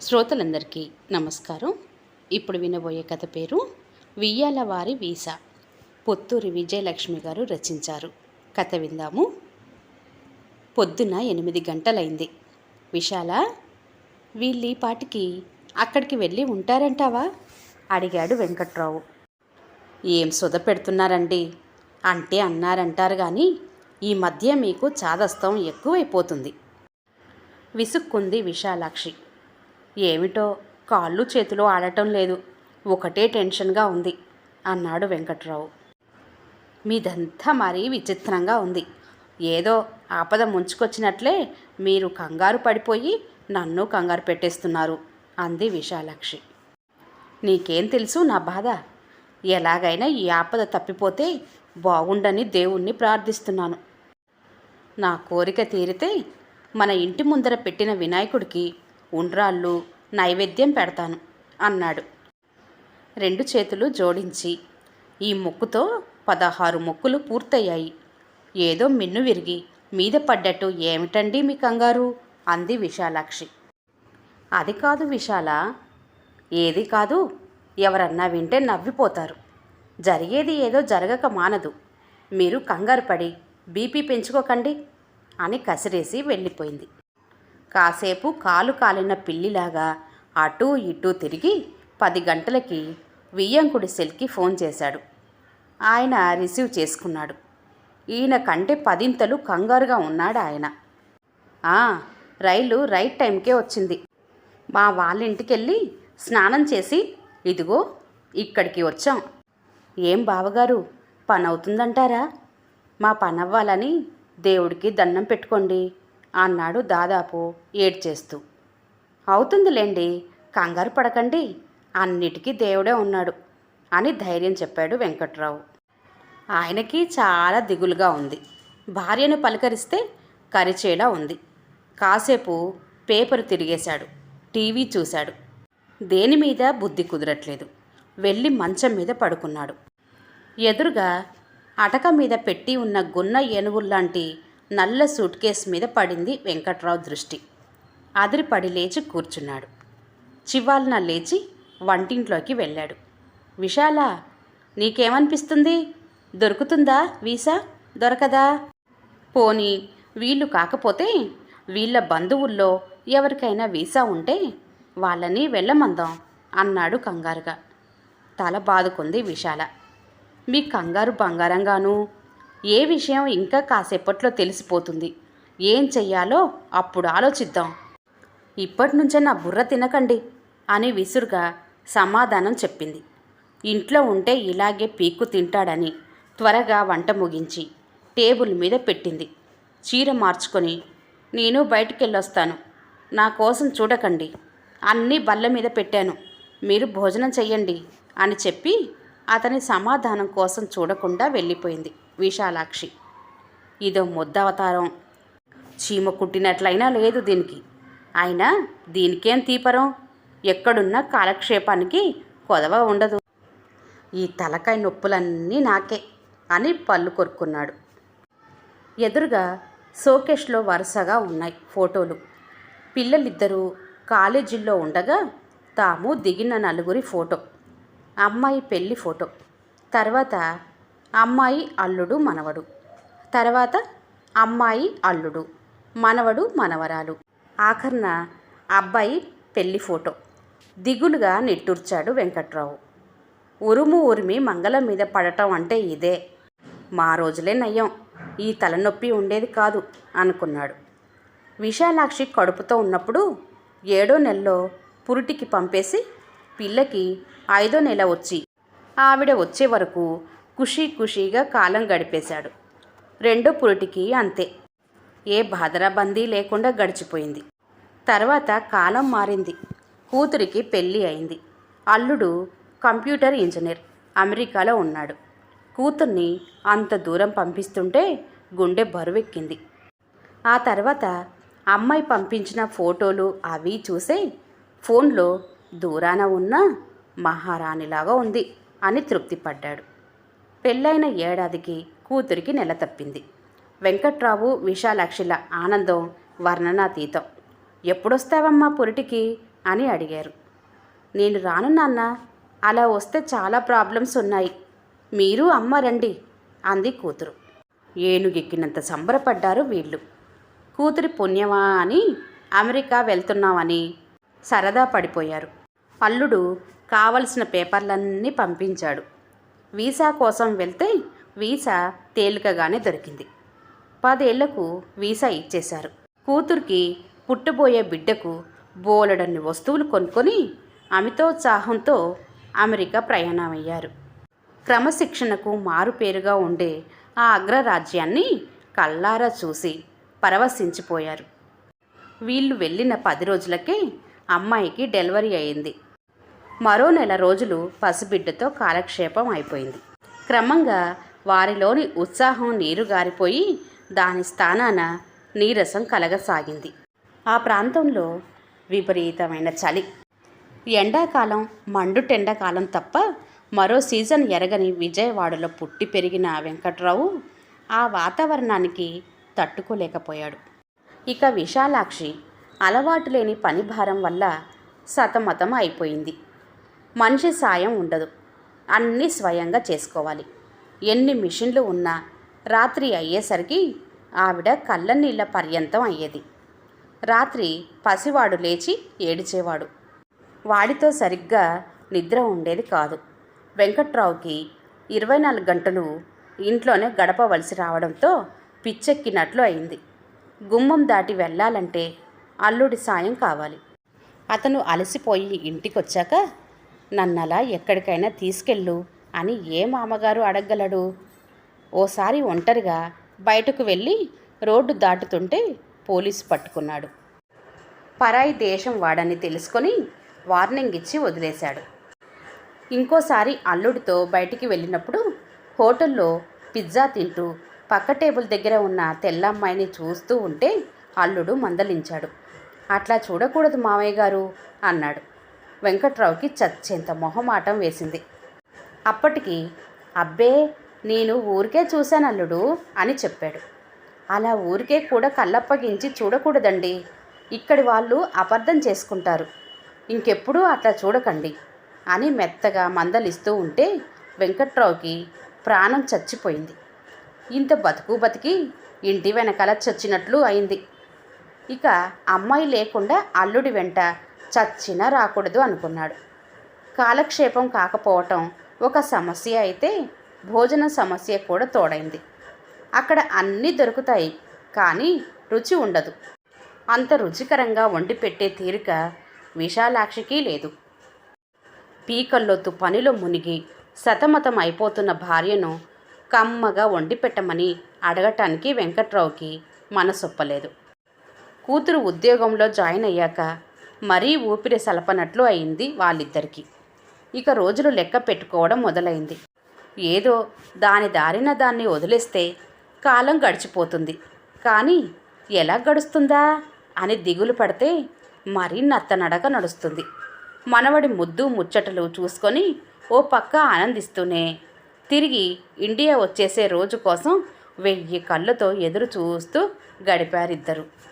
శ్రోతలందరికీ నమస్కారం. ఇప్పుడు వినబోయే కథ పేరు వియ్యాలవారి వీసా. పొత్తూరి విజయలక్ష్మి గారు రచించారు. కథ విందాము. పొద్దున ఎనిమిది గంటలైంది. విశాల వీళ్ళీ పాటికి అక్కడికి వెళ్ళి ఉంటారంటావా? అడిగాడు వెంకట్రావు. ఏం సుధ పెడుతున్నారండి? అంటే అన్నారంటారు కానీ ఈ మధ్య మీకు చాదస్తం ఎక్కువైపోతుంది. విసుక్కుంది విశాలాక్షి. ఏమిటో? కాళ్ళు చేతులు ఆడటం లేదు. ఒకటే టెన్షన్గా ఉంది అన్నాడు వెంకట్రావు. మీదంతా మరీ విచిత్రంగా ఉంది. ఏదో ఆపద ముంచుకొచ్చినట్లే మీరు కంగారు పడిపోయి నన్ను కంగారు పెట్టేస్తున్నారు అంది విశాలాక్షి. నీకేం తెలుసు నా బాధ? ఎలాగైనా ఈ ఆపద తప్పిపోతే బాగుండని దేవుణ్ణి ప్రార్థిస్తున్నాను. నా కోరిక తీరితే మన ఇంటి ముందర పెట్టిన వినాయకుడికి ఉండ్రాళ్ళు నైవేద్యం పెడతాను అన్నాడు. రెండు చేతులు జోడించి ఈ మొక్కుతో పదహారు మొక్కులు పూర్తయ్యాయి. ఏదో మిన్ను విరిగి మీద పడ్డట్టు ఏమిటండి మీ కంగారు? అంది విశాలాక్షి. అది కాదు విశాల ఏది కాదు ఎవరన్నా వింటే నవ్విపోతారు. జరిగేది ఏదో జరగక మానదు. మీరు కంగారు పడి బీపీ పెంచుకోకండి అని కసిరేసి వెళ్ళిపోయింది. కాసేపు కాలు కాలిన పిల్లిలాగా అటూ ఇటూ తిరిగి పది గంటలకి వియ్యంకుడి సెల్కి ఫోన్ చేశాడు. ఆయన రిసీవ్ చేసుకున్నాడు. ఈయన కంటే పదింతలు కంగారుగా ఉన్నాడు ఆయన. రైలు రైట్ టైంకే వచ్చింది. మా వాళ్ళ ఇంటికెళ్ళి స్నానం చేసి ఇదిగో ఇక్కడికి వచ్చాం. ఏం బావగారు పని అవుతుందంటారా మా పని అవ్వాలని దేవుడికి దండం పెట్టుకోండి. అన్నాడు దాదాపు ఏడ్చేస్తూ. అవుతుందిలేండి కంగారు పడకండి అన్నిటికీ దేవుడే ఉన్నాడు అని ధైర్యం చెప్పాడు వెంకట్రావు. ఆయనకి చాలా దిగులుగా ఉంది. భార్యను పలకరిస్తే కరిచేలా ఉంది. కాసేపు పేపర్ తిరిగేశాడు టీవీ చూశాడు. దేని మీద బుద్ధి కుదరట్లేదు. వెళ్ళి మంచం మీద పడుకున్నాడు. ఎదురుగా అటక మీద పెట్టి ఉన్న గున్న ఏనుగుల్లాంటి నల్ల సూట్ కేస్ మీద పడింది వెంకట్రావు దృష్టి. అదిరిపడి లేచి కూర్చున్నాడు. చివాలన లేచి వంటింట్లోకి వెళ్ళాడు. విశాల నీకేమనిపిస్తుంది? దొరుకుతుందా వీసా? దొరకదా? పోనీ వీళ్ళు కాకపోతే వీళ్ళ బంధువుల్లో ఎవరికైనా వీసా ఉంటే వాళ్ళని వెళ్ళమందాం అన్నాడు కంగారుగా. తల బాదుకుంది విశాల. మీ కంగారు బంగారంగాను ఏ విషయం ఇంకా కాసేపట్లో తెలిసిపోతుంది. ఏం చెయ్యాలో అప్పుడు ఆలోచిద్దాం. ఇప్పటి నుంచే నా బుర్ర తినకండి అని విసురుగా సమాధానం చెప్పింది. ఇంట్లో ఉంటే ఇలాగే పీక్కు తింటాడని త్వరగా వంట ముగించి టేబుల్ మీద పెట్టింది. చీర మార్చుకొని నేను బయటికెళ్ళొస్తాను. నా కోసం చూడకండి. అన్నీ బల్ల మీద పెట్టాను. మీరు భోజనం చెయ్యండి అని చెప్పి అతని సమాధానం కోసం చూడకుండా వెళ్ళిపోయింది. విశాలాక్షి. ఇదో ముద్దవతారం. చీమ కుట్టినట్లయినా లేదు దీనికి. అయినా దీనికేం తీపరం? ఎక్కడున్నా కాలక్షేపానికి కొదవ ఉండదు. ఈ తలకాయ నొప్పులన్నీ నాకే అని పళ్ళు కొరుక్కున్నాడు. ఎదురుగా షోకేష్లో వరుసగా ఉన్నాయి ఫోటోలు. పిల్లలిద్దరూ కాలేజీల్లో ఉండగా తాము దిగిన నలుగురి ఫోటో. అమ్మాయి పెళ్ళి ఫోటో. తర్వాత అమ్మాయి అల్లుడు మనవడు. తర్వాత అమ్మాయి అల్లుడు మనవడు మనవరాలు. ఆఖర్న అబ్బాయి పెళ్ళి ఫోటో. దిగులుగా నిట్టూర్చాడు వెంకట్రావు. ఉరుము ఉరిమి మంగళం మీద పడటం అంటే ఇదే. మా రోజులే నయ్యం. ఈ తలనొప్పి ఉండేది కాదు అనుకున్నాడు. విశాలాక్షి కడుపుతో ఉన్నప్పుడు ఏడో నెలలో పురిటికి పంపేసి పిల్లకి ఐదో నెల వచ్చి ఆవిడ వచ్చే వరకు ఖుషీ ఖుషీగా కాలం గడిపేశాడు. రెండో పురిటికి అంతే. ఏ బాధరాబందీ లేకుండా గడిచిపోయింది. తర్వాత కాలం మారింది. కూతురికి పెళ్ళి అయింది. అల్లుడు కంప్యూటర్ ఇంజనీర్. అమెరికాలో ఉన్నాడు. కూతుర్ని అంత దూరం పంపిస్తుంటే గుండె బరువెక్కింది. ఆ తర్వాత అమ్మాయి పంపించిన ఫోటోలు అవి చూసే ఫోన్లో దూరాన ఉన్న మహారాణిలాగా ఉంది అని తృప్తిపడ్డాడు. పెళ్ళైన ఏడాదికి కూతురికి నెల తప్పింది. వెంకట్రావు విశాలాక్షిల ఆనందం వర్ణనాతీతం. ఎప్పుడొస్తావమ్మా పురిటికి? అని అడిగారు. నేను రాను నాన్న అలా వస్తే చాలా ప్రాబ్లమ్స్ ఉన్నాయి. మీరు అమ్మ రండి అంది కూతురు. ఏనుగెక్కినంత సంబరపడ్డారు వీళ్ళు. కూతురి పుణ్యమా అని అమెరికా వెళ్తున్నామని సరదా పడిపోయారు. అల్లుడు కావలసిన పేపర్లన్నీ పంపించాడు. వీసా కోసం వెళ్తే వీసా తేలికగానే దొరికింది. పదేళ్ళకు వీసా ఇచ్చేశారు. కూతురికి పుట్టబోయే బిడ్డకు బోలెడన్ని వస్తువులు కొనుక్కొని అమితోత్సాహంతో అమెరికా ప్రయాణమయ్యారు. క్రమశిక్షణకు మారుపేరుగా ఉండే ఆ అగ్రరాజ్యాన్ని కళ్ళారా చూసి పరవశించిపోయారు. వీళ్ళు వెళ్ళిన పది రోజులకే అమ్మాయికి డెలివరీ అయింది. మరో నెల రోజులు పసిబిడ్డతో కాలక్షేపం అయిపోయింది. క్రమంగా వారిలోని ఉత్సాహం నీరు గారిపోయి దాని స్థానాన నీరసం కలగసాగింది. ఆ ప్రాంతంలో విపరీతమైన చలి. ఎండాకాలం మండుటెండాకాలం తప్ప మరో సీజన్ ఎరగని విజయవాడలో పుట్టి పెరిగిన వెంకట్రావు ఆ వాతావరణానికి తట్టుకోలేకపోయాడు. ఇక విశాలాక్షి అలవాటు లేని పని భారం వల్ల సతమతం అయిపోయింది. మనిషి సాయం ఉండదు. అన్నీ స్వయంగా చేసుకోవాలి. ఎన్ని మిషన్లు ఉన్నా రాత్రి అయ్యేసరికి ఆవిడ కళ్ళ నీళ్ళ పర్యంతం అయ్యేది. రాత్రి పసివాడు లేచి ఏడిచేవాడు. వాడితో సరిగ్గా నిద్ర ఉండేది కాదు. వెంకట్రావుకి ఇరవై నాలుగు గంటలు ఇంట్లోనే గడపవలసి రావడంతో పిచ్చెక్కినట్లు అయింది. గుమ్మం దాటి వెళ్ళాలంటే అల్లుడి సాయం కావాలి. అతను అలసిపోయి ఇంటికొచ్చాక నన్నలా ఎక్కడికైనా తీసుకెళ్ళు అని ఏ మామగారు అడగగలడు? ఓసారి ఒంటరిగా బయటకు వెళ్ళి రోడ్డు దాటుతుంటే పోలీసు పట్టుకున్నాడు. పరాయి దేశం వాడని తెలుసుకొని వార్నింగ్ ఇచ్చి వదిలేశాడు. ఇంకోసారి అల్లుడితో బయటికి వెళ్ళినప్పుడు హోటల్లో పిజ్జా తింటూ పక్క టేబుల్ దగ్గర ఉన్న తెల్లమ్మాయిని చూస్తూ ఉంటే అల్లుడు మందలించాడు. అట్లా చూడకూడదు మామయ్య గారు అన్నాడు. వెంకట్రావుకి చచ్చేంత మొహమాటం వేసింది. అప్పటికి అబ్బే నేను ఊరికే చూశాను అల్లుడు అని చెప్పాడు. అలా ఊరికే కూడా కళ్ళప్పగించి చూడకూడదండి. ఇక్కడి వాళ్ళు అబద్ధం చేసుకుంటారు. ఇంకెప్పుడూ అట్లా చూడకండి అని మెత్తగా మందలిస్తూ ఉంటే వెంకట్రావుకి ప్రాణం చచ్చిపోయింది. ఇంత బతుకు బతికి ఇంటి వెనకాల చచ్చినట్లు అయింది. ఇక అమ్మాయి లేకుండా అల్లుడి వెంట చచ్చినా రాకూడదు అనుకున్నాడు. కాలక్షేపం కాకపోవటం ఒక సమస్య అయితే భోజన సమస్య కూడా తోడైంది. అక్కడ అన్నీ దొరుకుతాయి కానీ రుచి ఉండదు. అంత రుచికరంగా వండి పెట్టే తీరిక విశాలాక్షికి లేదు. పీకల్లోతు పనిలో మునిగి సతమతం అయిపోతున్న భార్యను కమ్మగా వండి పెట్టమని అడగటానికి వెంకట్రావుకి మనసొప్పలేదు. కూతురు ఉద్యోగంలో జాయిన్ అయ్యాక మరీ ఊపిరి సలపనట్లు అయింది వాళ్ళిద్దరికీ. ఇక రోజులు లెక్క పెట్టుకోవడం మొదలైంది. ఏదో దాని దారిన దాన్ని వదిలేస్తే కాలం గడిచిపోతుంది. కానీ ఎలా గడుస్తుందా? అని దిగులు పడితే మరీ నత్తనడక నడుస్తుంది. మనవడి ముద్దు ముచ్చటలు చూసుకొని ఓ పక్క ఆనందిస్తూనే తిరిగి ఇండియా వచ్చేసే రోజు కోసం వెయ్యి కళ్ళతో ఎదురు చూస్తూ గడిపారిద్దరు.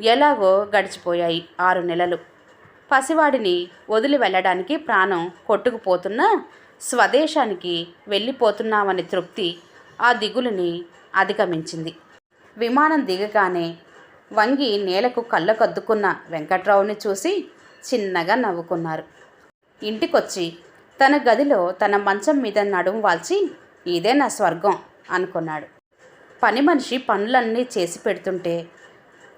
ఎలాగో గడిచిపోయాయి ఆరు నెలలు. పసివాడిని వదిలి వెళ్ళడానికి ప్రాణం కొట్టుకుపోతున్నా స్వదేశానికి వెళ్ళిపోతున్నామని తృప్తి ఆ దిగులుని అధిగమించింది. విమానం దిగగానే వంగి నేలకు కళ్ళకద్దుకున్న వెంకట్రావుని చూసి చిన్నగా నవ్వుకున్నారు. ఇంటికొచ్చి తన గదిలో తన మంచం మీద నడుము వాల్చి ఇదే నా స్వర్గం అనుకున్నాడు. పని మనిషి పనులన్నీ చేసి పెడుతుంటే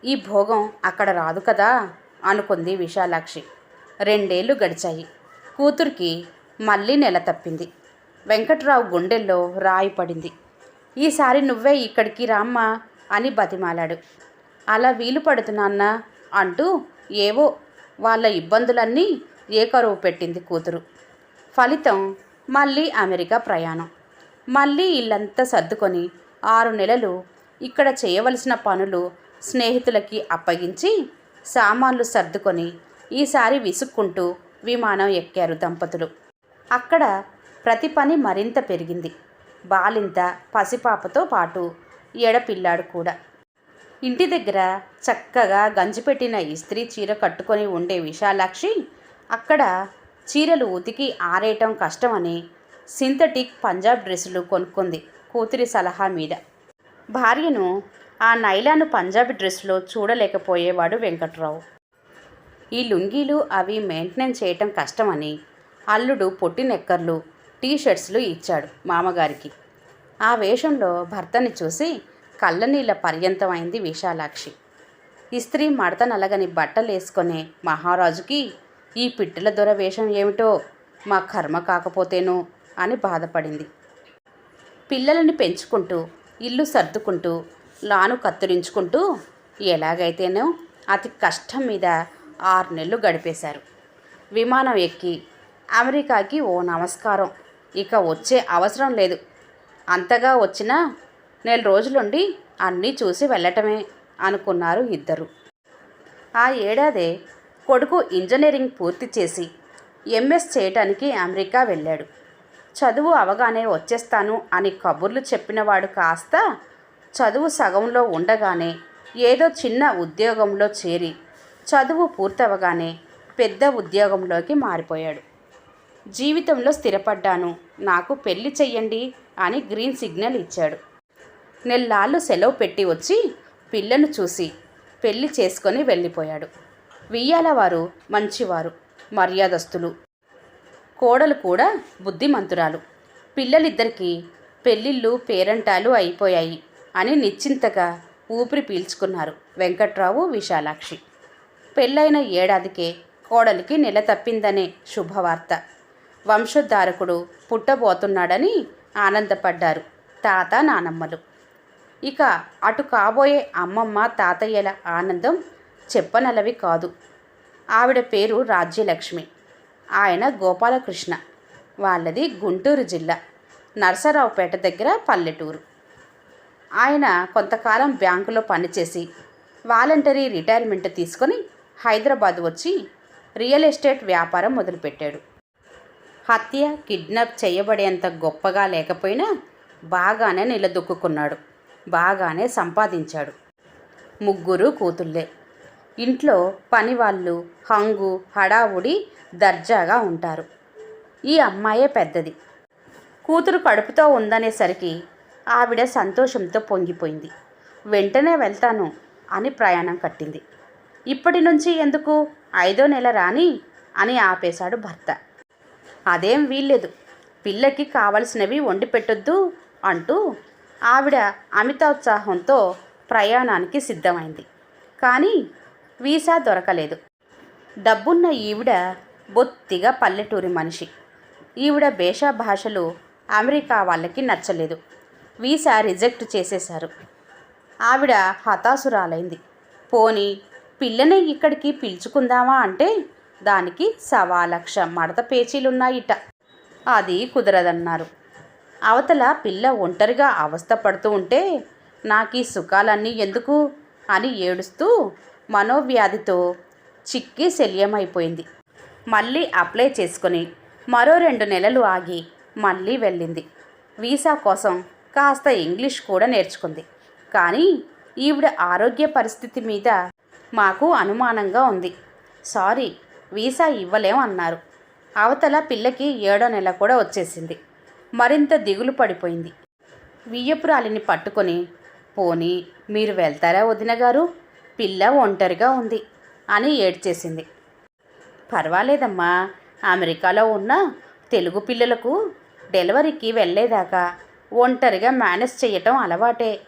ఈ భోగం అక్కడ రాదు కదా? అనుకుంది విశాలాక్షి. రెండేళ్ళు గడిచాయి. కూతురికి మళ్ళీ నెల తప్పింది. వెంకట్రావు గుండెల్లో రాయి పడింది. ఈసారి నువ్వే ఇక్కడికి రామ్మా అని బతిమాలాడు. అలా వీలు పడుతున్నాన్నా అంటూ ఏవో వాళ్ళ ఇబ్బందులన్నీ ఏకరువు పెట్టింది కూతురు. ఫలితం మళ్ళీ అమెరికా ప్రయాణం. మళ్ళీ ఇల్లంతా సర్దుకొని ఆరు నెలలు ఇక్కడ చేయవలసిన పనులు స్నేహితులకి అప్పగించి సామాన్లు సర్దుకొని ఈసారి విసుక్కుంటూ విమానం ఎక్కారు దంపతులు. అక్కడ ప్రతి పని మరింత పెరిగింది. బాలింత పసిపాపతో పాటు ఎడపిల్లాడు కూడా. ఇంటి దగ్గర చక్కగా గంజిపెట్టిన ఇస్త్రీ చీర కట్టుకొని ఉండే విశాలాక్షి అక్కడ చీరలు ఉతికి ఆరేయటం కష్టమని సింథటిక్ పంజాబ్ డ్రెస్సులు కొనుక్కుంది కూతురి సలహా మీద. భార్యను ఆ నైలాను పంజాబీ డ్రెస్లో చూడలేకపోయేవాడు వెంకట్రావు. ఈ లుంగీలు అవి మెయింటెనెన్స్ చేయటం కష్టమని అల్లుడు పొట్టి నెక్కర్లు టీ షర్ట్స్లు ఇచ్చాడు మామగారికి. ఆ వేషంలో భర్తని చూసి కళ్ళనీళ్ళ పర్యంతమైంది విశాలాక్షి. ఇస్త్రీ మడత నలగని బట్టలేసుకునే మహారాజుకి ఈ పిట్టల దొర వేషం ఏమిటో మా కర్మ కాకపోతేనో అని బాధపడింది. పిల్లలని పెంచుకుంటూ ఇల్లు సర్దుకుంటూ లాను కత్తిరించుకుంటూ ఎలాగైతేనో అతి కష్టం మీద ఆరు నెలలు గడిపేశారు. విమానం ఎక్కి అమెరికాకి ఓ నమస్కారం. ఇక వచ్చే అవసరం లేదు. అంతగా వచ్చినా నెల రోజులుండి అన్నీ చూసి వెళ్ళటమే అనుకున్నారు ఇద్దరు. ఆ ఏడాదే కొడుకు ఇంజనీరింగ్ పూర్తి చేసి ఎంఎస్ చేయటానికి అమెరికా వెళ్ళాడు. చదువు అవగానే వచ్చేస్తాను అని కబుర్లు చెప్పినవాడు కాస్త చదువు సగంలో ఉండగానే ఏదో చిన్న ఉద్యోగంలో చేరి చదువు పూర్తవగానే పెద్ద ఉద్యోగంలోకి మారిపోయాడు. జీవితంలో స్థిరపడ్డాను నాకు పెళ్ళి చెయ్యండి అని గ్రీన్ సిగ్నల్ ఇచ్చాడు. నెల్లాళ్ళు సెలవు పెట్టి వచ్చి పిల్లను చూసి పెళ్ళి చేసుకొని వెళ్ళిపోయాడు. వియ్యాల వారు మంచివారు మర్యాదస్తులు కోడలు కూడా బుద్ధిమంతురాలు. పిల్లలిద్దరికీ పెళ్ళిళ్ళు పేరంటాలు అయిపోయాయి. అని నిశ్చింతగా ఊపిరి పీల్చుకున్నారు వెంకట్రావు విశాలాక్షి. పెళ్ళైన ఏడాదికే కోడలికి నెల తప్పిందనే శుభవార్త. వంశోద్ధారకుడు పుట్టబోతున్నాడని ఆనందపడ్డారు తాత నానమ్మలు. ఇక అటు కాబోయే అమ్మమ్మ తాతయ్యల ఆనందం చెప్పనలవి కాదు. ఆవిడ పేరు రాజ్యలక్ష్మి. ఆయన గోపాలకృష్ణ. వాళ్ళది గుంటూరు జిల్లా. నర్సరావుపేట దగ్గర పల్లెటూరు. ఆయన కొంతకాలం బ్యాంకులో పనిచేసి వాలంటరీ రిటైర్మెంట్ తీసుకొని హైదరాబాద్ వచ్చి రియల్ ఎస్టేట్ వ్యాపారం మొదలుపెట్టాడు. హత్య కిడ్నాప్ చేయబడేంత గొప్పగా లేకపోయినా బాగానే నిలదొక్కున్నాడు బాగానే సంపాదించాడు. ముగ్గురు కూతుళ్ళే. ఇంట్లో పనివాళ్ళు హంగు హడావుడి దర్జాగా ఉంటారు. ఈ అమ్మాయే పెద్దది. కూతురు కడుపుతో ఉందనేసరికి ఆవిడ సంతోషంతో పొంగిపోయింది. వెంటనే వెళ్తాను అని ప్రయాణం కట్టింది. ఇప్పటి నుంచి ఎందుకు? ఐదో నెల రాని? అని ఆపేశాడు భర్త. అదేం వీల్లేదు. పిల్లకి కావలసినవి వండి పెట్టొద్దు అంటూ ఆవిడ అమితోత్సాహంతో ప్రయాణానికి సిద్ధమైంది. కానీ వీసా దొరకలేదు. డబ్బున్న ఈవిడ బొత్తిగా పల్లెటూరి మనిషి. ఈవిడ భేష భాషలు అమెరికా వాళ్ళకి నచ్చలేదు. వీసా రిజెక్ట్ చేసేశారు. ఆవిడ హతాశురాలైంది. పోని పిల్లని ఇక్కడికి పిలుచుకుందామా అంటే దానికి సవా లక్ష మడత పేచీలున్నాయిట. అది కుదరదన్నారు. అవతల పిల్ల ఒంటరిగా అవస్థపడుతూ ఉంటే నాకు ఈ సుఖాలన్నీ ఎందుకు? అని ఏడుస్తూ మనోవ్యాధితో చిక్కి శల్యమైపోయింది. మళ్ళీ అప్లై చేసుకొని మరో రెండు నెలలు ఆగి మళ్ళీ వెళ్ళింది. వీసా కోసం కాస్త ఇంగ్లీష్ కూడా నేర్చుకుంది. కానీ ఈవిడ ఆరోగ్య పరిస్థితి మీద మాకు అనుమానంగా ఉంది. సారీ వీసా ఇవ్వలేం అన్నారు. అవతల పిల్లకి ఏడో నెల కూడా వచ్చేసింది. మరింత దిగులు పడిపోయింది. వియ్యపురాలిని పట్టుకొని పోనీ మీరు వెళ్తారా వదిన గారు? పిల్ల ఒంటరిగా ఉంది అని ఏడ్చేసింది. పర్వాలేదమ్మా అమెరికాలో ఉన్న తెలుగు పిల్లలకు డెలివరీకి వెళ్ళేదాకా ఒంటరిగా మేనేజ్ చేయటం అలవాటే.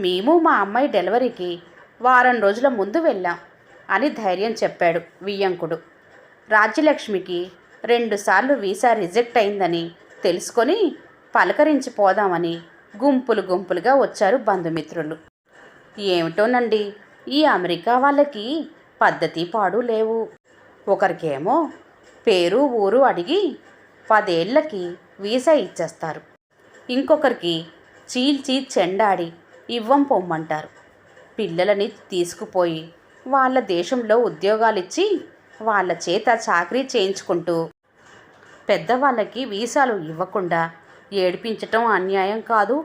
మేము మా అమ్మాయి డెలివరీకి వారం రోజుల ముందు వెళ్ళాం అని ధైర్యం చెప్పాడు వియ్యంకుడు. రాజ్యలక్ష్మికి రెండుసార్లు వీసా రిజెక్ట్ అయిందని తెలుసుకొని పలకరించి పోదామని గుంపులు గుంపులుగా వచ్చారు బంధుమిత్రులు. ఏమిటోనండి ఈ అమెరికా వాళ్ళకి పద్ధతి పాడు లేవు. ఒకరికేమో పేరు ఊరు అడిగి పదేళ్ళకి వీసా ఇచ్చేస్తారు. ఇంకొకరికి చీల్చి చెండాడి ఇవ్వం పొమ్మంటారు. పిల్లలని తీసుకుపోయి వాళ్ళ దేశంలో ఉద్యోగాలిచ్చి వాళ్ళ చేత చాకరీ చేయించుకుంటూ పెద్దవాళ్ళకి వీసాలు ఇవ్వకుండా ఏడిపించటం అన్యాయం కాదు.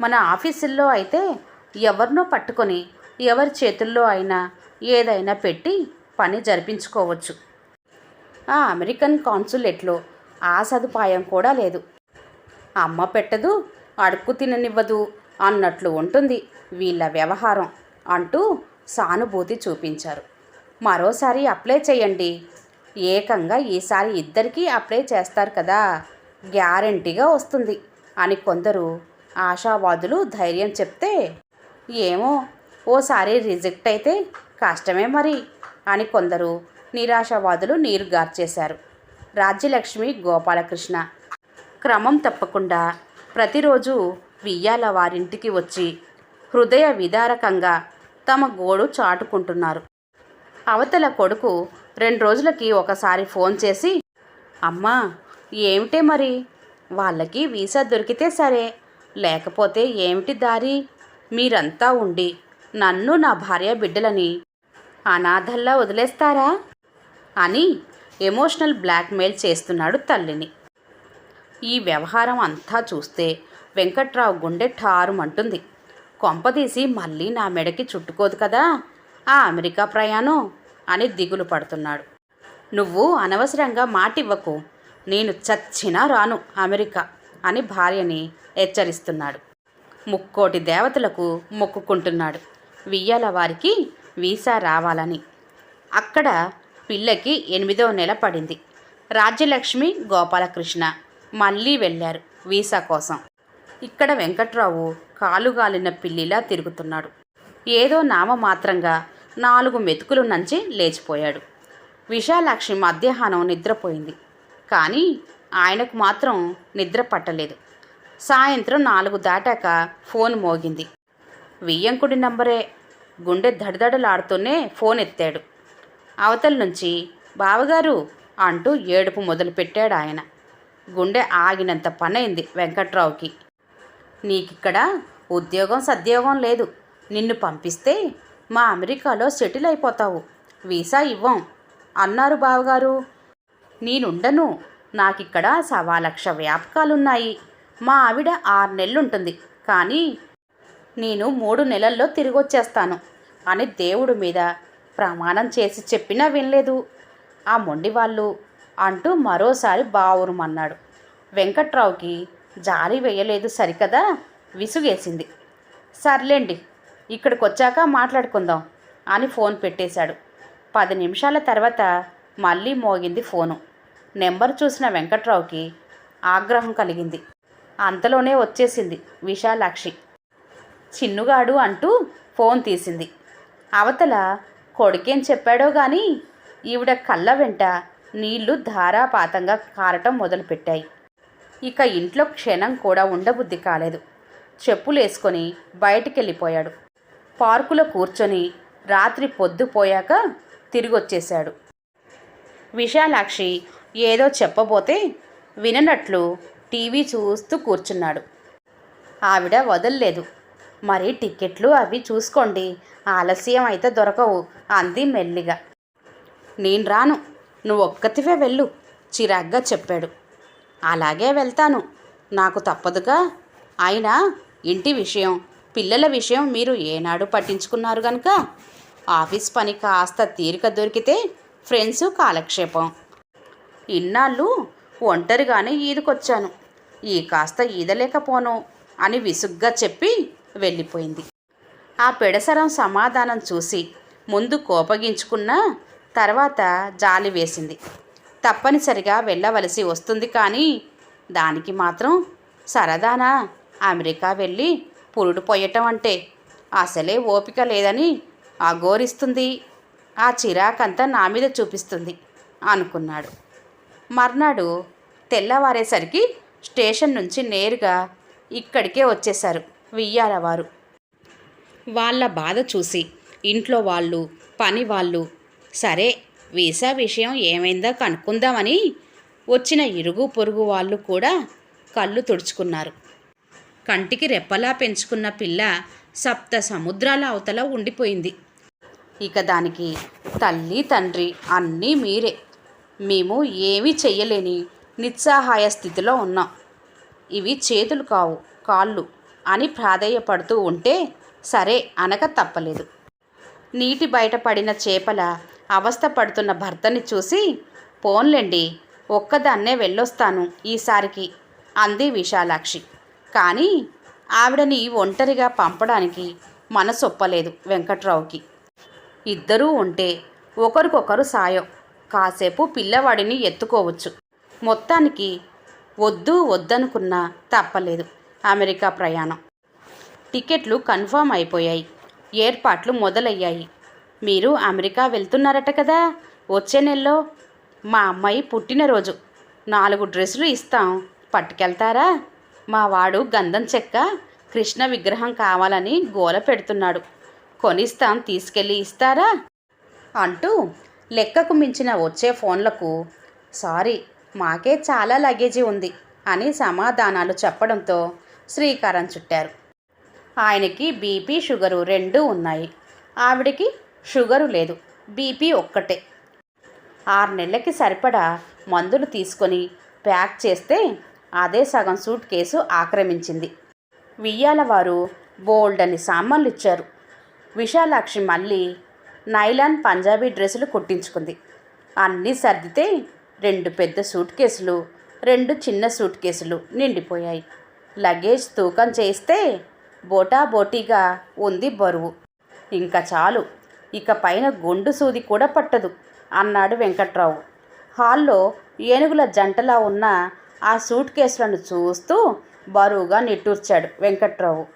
మన ఆఫీసుల్లో అయితే ఎవరినో పట్టుకొని ఎవరి చేతుల్లో అయినా ఏదైనా పెట్టి పని జరిపించుకోవచ్చు. ఆ అమెరికన్ కాన్సులేట్లో ఆ సదుపాయం కూడా లేదు. అమ్మ పెట్టదు అడుక్కు తిననివ్వదు అన్నట్లు ఉంటుంది వీళ్ళ వ్యవహారం అంటూ సానుభూతి చూపించారు. మరోసారి అప్లై చేయండి. ఏకంగా ఈసారి ఇద్దరికీ అప్లై చేస్తారు కదా గ్యారంటీగా వస్తుంది అని కొందరు ఆశావాదులు ధైర్యం చెప్తే ఏమో ఓసారి రిజెక్ట్ అయితే కష్టమే మరి అని కొందరు నిరాశావాదులు నీరు గార్చేశారు. రాజ్యలక్ష్మి గోపాలకృష్ణ క్రమం తప్పకుండా ప్రతిరోజు వియ్యాల వారింటికి వచ్చి హృదయ విదారకంగా తమ గోడు చాటుకుంటున్నారు. అవతల కొడుకు రెండు రోజులకి ఒకసారి ఫోన్ చేసి అమ్మా ఏమిటే మరి? వాళ్ళకి వీసా దొరికితే సరే లేకపోతే ఏమిటి దారి? మీరంతా ఉండి నన్ను నా భార్య బిడ్డలని అనాథల్లా వదిలేస్తారా? అని ఎమోషనల్ బ్లాక్మెయిల్ చేస్తున్నాడు తల్లిని. ఈ వ్యవహారం అంతా చూస్తే వెంకట్రావు గుండె ఠారుమంటుంది. కొంపదీసి మళ్ళీ నా మెడకి చుట్టుకోదు కదా ఆ అమెరికా ప్రయాణం అని దిగులు పడుతున్నాడు. నువ్వు అనవసరంగా మాటివ్వకు నేను చచ్చినా రాను అమెరికా అని భార్యని హెచ్చరిస్తున్నాడు. ముక్కోటి దేవతలకు మొక్కుకుంటున్నాడు. వియ్యాల వారికి వీసా రావాలని. అక్కడ పిల్లకి ఎనిమిదో నెల పడింది. రాజ్యలక్ష్మి గోపాలకృష్ణ మళ్ళీ వెళ్ళారు వీసా కోసం. ఇక్కడ వెంకట్రావు కాలుగాలిన పిల్లిలా తిరుగుతున్నాడు. ఏదో నామమాత్రంగా నాలుగు మెతుకులు నంచి లేచిపోయాడు. విశాలాక్షి మధ్యాహ్నం నిద్రపోయింది. కానీ ఆయనకు మాత్రం నిద్ర పట్టలేదు. సాయంత్రం నాలుగు దాటాక ఫోన్ మోగింది. వియ్యంకుడి నంబరే. గుండె దడదడలాడుతూనే ఫోన్ ఎత్తాడు. అవతల నుంచి బావగారు అంటూ ఏడుపు మొదలుపెట్టాడు ఆయన గుండె ఆగినంత పనైంది వెంకట్రావుకి. నీకిక్కడ ఉద్యోగం సద్యోగం లేదు. నిన్ను పంపిస్తే మా అమెరికాలో సెటిల్ అయిపోతావు. వీసా ఇవ్వం. అన్నారు బావగారు. నేనుండను. నాకిక్కడ సవా లక్ష వ్యాపకాలున్నాయి. మా ఆవిడ ఆరు నెలలుంటుంది. కానీ నేను మూడు నెలల్లో తిరిగొచ్చేస్తాను అని దేవుడి మీద ప్రమాణం చేసి చెప్పినా వినలేదు. ఆ మొండి వాళ్ళు అంటూ మరోసారి బావురుమన్నాడు. వెంకట్రావుకి జాలి వేయలేదు సరికదా? విసుగేసింది. సర్లేండి ఇక్కడికి వచ్చాక మాట్లాడుకుందాం అని ఫోన్ పెట్టేశాడు. పది నిమిషాల తర్వాత మళ్ళీ మోగింది ఫోను. నెంబర్ చూసిన వెంకట్రావుకి ఆగ్రహం కలిగింది. అంతలోనే వచ్చేసింది విశాలాక్షి. చిన్నుగాడు అంటూ ఫోన్ తీసింది. అవతల కొడుకేం చెప్పాడో గాని ఈవిడ కళ్ళ వెంట నీళ్ళు ధారాపాతంగా కారటం మొదలుపెట్టాయి. ఇక ఇంట్లో క్షణం కూడా ఉండబుద్ధి కాలేదు. చెప్పులేసుకొని బయటికెళ్ళిపోయాడు. పార్కులో కూర్చొని రాత్రి పొద్దుపోయాక తిరిగొచ్చేశాడు. విశాలాక్షి ఏదో చెప్పబోతే విననట్లు టీవీ చూస్తూ కూర్చున్నాడు. ఆవిడ వదల్లేదు. మరి టికెట్లు అవి చూసుకోండి. ఆలస్యం అయితే దొరకవు అంది మెల్లిగా. నేను రాను. నువ్వు ఒక్కతివే వెళ్ళు చిరాగ్గా చెప్పాడు. అలాగే వెళ్తాను. నాకు తప్పదుగా. ఆయన ఇంటి విషయం పిల్లల విషయం మీరు ఏనాడు పట్టించుకున్నారు గనక ఆఫీస్ పని కాస్త తీరిక దొరికితే ఫ్రెండ్స్ కాలక్షేపం. ఇన్నాళ్ళు ఒంటరిగానే ఈదుకొచ్చాను. ఈ కాస్త ఈదలేకపోను అని విసుగ్గా చెప్పి వెళ్ళిపోయింది. ఆ పెడసరం సమాధానం చూసి ముందు కోపగించుకున్న తర్వాత జాలి వేసింది. తప్పనిసరిగా వెళ్ళవలసి వస్తుంది కానీ దానికి మాత్రం సరదానా? అమెరికా వెళ్ళి పురుడు పోయటం అంటే అసలే ఓపిక లేదని అఘోరిస్తుంది. ఆ చిరాకంతా నా మీద చూపిస్తుంది అనుకున్నాడు. మర్నాడు తెల్లవారేసరికి స్టేషన్ నుంచి నేరుగా ఇక్కడికే వచ్చేశారు వియ్యాల వారు వాళ్ళ బాధ చూసి ఇంట్లో వాళ్ళు పని వాళ్ళు సరే వీసా విషయం ఏమైందో కనుక్కుందామని వచ్చిన ఇరుగు పొరుగు వాళ్ళు కూడా కళ్ళు తుడుచుకున్నారు. కంటికి రెప్పలా పెంచుకున్న పిల్ల సప్త సముద్రాల అవతల ఉండిపోయింది. ఇక దానికి తల్లి తండ్రి అన్నీ మీరే. మేము ఏమీ చెయ్యలేని నిస్సహాయ స్థితిలో ఉన్నాం. ఇవి చేతులు కావు కాళ్ళు అని ప్రాధేయపడుతూ ఉంటే సరే అనక తప్పలేదు. నీటి బయట పడిన చేపల అవస్థ పడుతున్న భర్తని చూసి పోన్లేండి ఒక్కదాన్నే వెళ్ళొస్తాను ఈసారికి అంది విశాలాక్షి. కానీ ఆవిడని ఒంటరిగా పంపడానికి మనసొప్పలేదు వెంకట్రావుకి. ఇద్దరూ ఉంటే ఒకరికొకరు సాయం. కాసేపు పిల్లవాడిని ఎత్తుకోవచ్చు. మొత్తానికి వద్దు వద్దనుకున్నా తప్పలేదు అమెరికా ప్రయాణం. టికెట్లు కన్ఫర్మ్ అయిపోయాయి. ఏర్పాట్లు మొదలయ్యాయి. మీరు అమెరికా వెళ్తున్నారట కదా. వచ్చే నెలలో మా అమ్మాయి పుట్టినరోజు. నాలుగు డ్రెస్సులు ఇస్తాం. పట్టుకెళ్తారా? మా వాడు గంధం చెక్క కృష్ణ విగ్రహం కావాలని గోల పెడుతున్నాడు. కొనిస్తాం తీసుకెళ్ళి ఇస్తారా? అంటూ లెక్కకు మించిన వచ్చే ఫోన్లకు సారీ మాకే చాలా లగేజీ ఉంది అని సమాధానాలు చెప్పడంతో శ్రీకారం చుట్టారు. ఆయనకి బీపీ షుగరు రెండూ ఉన్నాయి. ఆవిడకి షుగరు లేదు బీపీ ఒక్కటే. ఆరు నెలలకి సరిపడా మందులు తీసుకొని ప్యాక్ చేస్తే అదే సగం సూట్ కేసు ఆక్రమించింది. వియ్యాల వారు బోల్డ్ అని సామాన్లు ఇచ్చారు. విశాలాక్షి మళ్ళీ నైలాన్ పంజాబీ డ్రెస్సులు కుట్టించుకుంది. అన్నీ సర్దితే రెండు పెద్ద సూట్ కేసులు రెండు చిన్న సూట్ కేసులు నిండిపోయాయి. లగేజ్ తూకం చేస్తే బోటా బోటీగా ఉంది బరువు. ఇంకా చాలు. ఇక పైన గుండు సూది కూడా పట్టదు అన్నాడు వెంకట్రావు. హాల్లో ఏనుగుల జంటలా ఉన్న ఆ సూట్ కేసులను చూస్తూ బరువుగా నిట్టూర్చాడు వెంకట్రావు.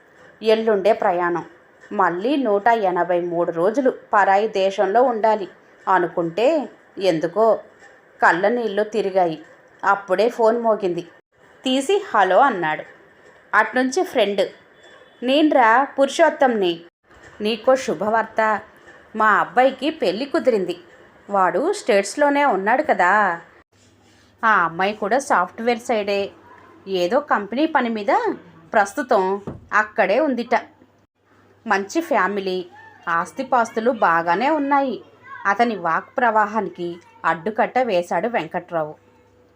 ఎల్లుండే ప్రయాణం. మళ్ళీ నూట ఎనభై మూడు రోజులు పరాయి దేశంలో ఉండాలి అనుకుంటే ఎందుకో? కళ్ళ నీళ్ళు తిరిగాయి. అప్పుడే ఫోన్ మోగింది. తీసి హలో అన్నాడు. అట్నుంచి ఫ్రెండ్. నేన్రా పురుషోత్తంని. నీకో శుభవార్త. మా అబ్బాయికి పెళ్ళి కుదిరింది. వాడు స్టేట్స్లోనే ఉన్నాడు కదా. ఆ అమ్మాయి కూడా సాఫ్ట్వేర్ సైడే. ఏదో కంపెనీ పని మీద ప్రస్తుతం అక్కడే ఉందిట. మంచి ఫ్యామిలీ ఆస్తిపాస్తులు బాగానే ఉన్నాయి. అతని వాక్ ప్రవాహానికి అడ్డుకట్ట వేశాడు వెంకట్రావు.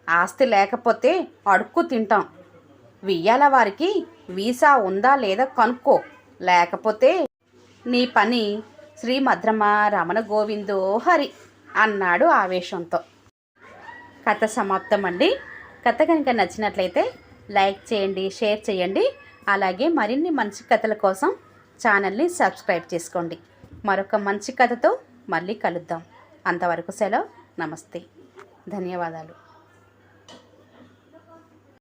ఆస్తి లేకపోతే అడుక్కు తింటాం. వియ్యాల వారికి వీసా ఉందా లేదా కనుక్కో. లేకపోతే నీ పని శ్రీమద్రమ రమణ గోవిందో హరి అన్నాడు ఆవేశంతో. కథ సమాప్తం అండి కథ కనుక నచ్చినట్లయితే లైక్ చేయండి షేర్ చేయండి. అలాగే మరిన్ని మంచి కథల కోసం ఛానల్ని సబ్స్క్రైబ్ చేసుకోండి. మరొక మంచి కథతో మళ్ళీ కలుద్దాం. అంతవరకు సెలవు. నమస్తే. ధన్యవాదాలు.